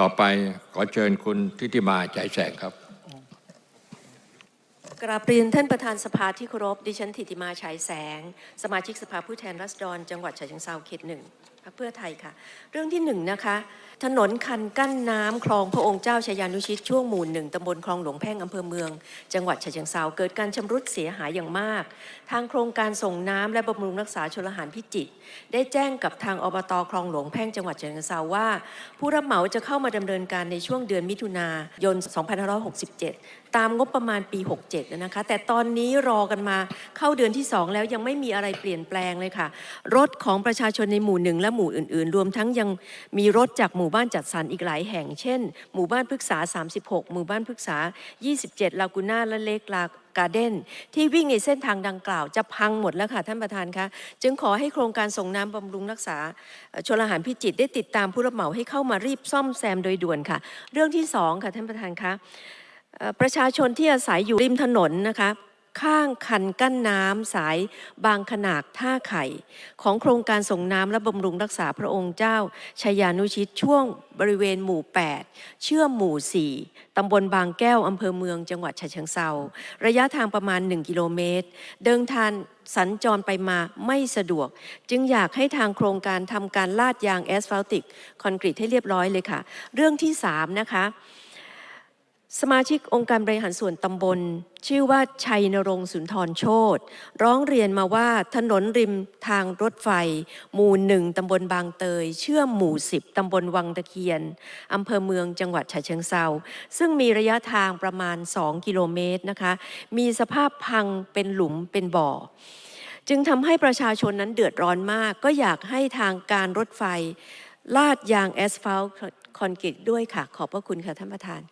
ต่อไปขอเชิญคุณทิติมาใจแสงครับกราบเรียนท่านประธานสภาที่เคารพดิฉันธิติมาฉายแสง สมาชิกสภาผู้แทนราษฎร จังหวัดฉะเชิงเทราเขตหนึ่ง พรรคเพื่อไทยค่ะ เรื่องที่หนึ่งนะคะ ถนนคันกั้นน้ำคลองพระองค์เจ้าชายานุชิตช่วงหมู่หนึ่งตำบลคลองหลวงแพ่งอำเภอเมือง จังหวัดฉะเชิงเทราเกิดการชำรุดเสียหายอย่างมาก ทางโครงการส่งน้ำและบำรุงรักษาชลหารพิจิตรได้แจ้งกับทางอบตคลองหลวงแพ่งจังหวัดฉะเชิงเทราว่า ผู้รับเหมาจะเข้ามาดำเนินการในช่วงเดือนมิถุนายน 2567 ตามงบประมาณปี 67 นะคะ แต่ตอนนี้รอกันมาเข้าเดือนที่ 2 แล้วยังไม่มีอะไรเปลี่ยนแปลงเลยค่ะ รถของประชาชนในหมู่หนึ่งและหมู่อื่นๆ รวมทั้งยังมีรถจากหมู่บ้านจัดสรรอีกหลายแห่ง เช่น หมู่บ้านพฤกษา 36 หมู่บ้านพฤกษา 27 ลากูน่าและเลกลาการ์เด้นที่วิ่งในเส้นทางดังกล่าวจะพังหมดแล้วค่ะ ท่านประธานคะจึงขอให้โครงการส่งน้ำบำรุงรักษาชลหารพิจิตรได้ติดตามผู้รับเหมาให้เข้ามารีบซ่อมแซมโดยด่วนค่ะ เรื่องที่สองค่ะท่านประธานคะประชาชนที่อาศัยอยู่ริมถนนนะคะ ข้างคันกั้นน้ำสายบางขนาดท่าไข่ ของโครงการส่งน้ำและบำรุงรักษาพระองค์เจ้าชายานุชิตช่วงบริเวณหมู่ 8 เชื่อมหมู่ 4 ตำบลบางแก้ว อำเภอเมืองจังหวัดฉะเชิงเซาระยะทางประมาณ 1 กิโลเมตร เดินทางสัญจรไปมาไม่สะดวก จึงอยากให้ทางโครงการทำการลาดยางแอสฟัลติก คอนกรีตให้เรียบร้อยเลยค่ะ เรื่องที่ 3 นะคะ สมาชิกองค์การบริหารส่วนตำบล ชื่อว่าชัยนรงสุนทรโชตร้องเรียนมาว่าถนนริมทางรถไฟ หมู่หนึ่งตำบลบางเตย เชื่อมหมู่สิบตำบลวังตะเคียนอำเภอเมืองจังหวัดฉะเชิงเซาซึ่งมีระยะทางประมาณ 2 กิโลเมตรนะคะ มีสภาพพังเป็นหลุมเป็นบ่อ จึงทำให้ประชาชนนั้นเดือดร้อนมาก ก็อยากให้ทางการรถไฟ ลาดยางแอสฟัลต์คอนกรีตด้วยค่ะ ขอบพระคุณค่ะท่านประธาน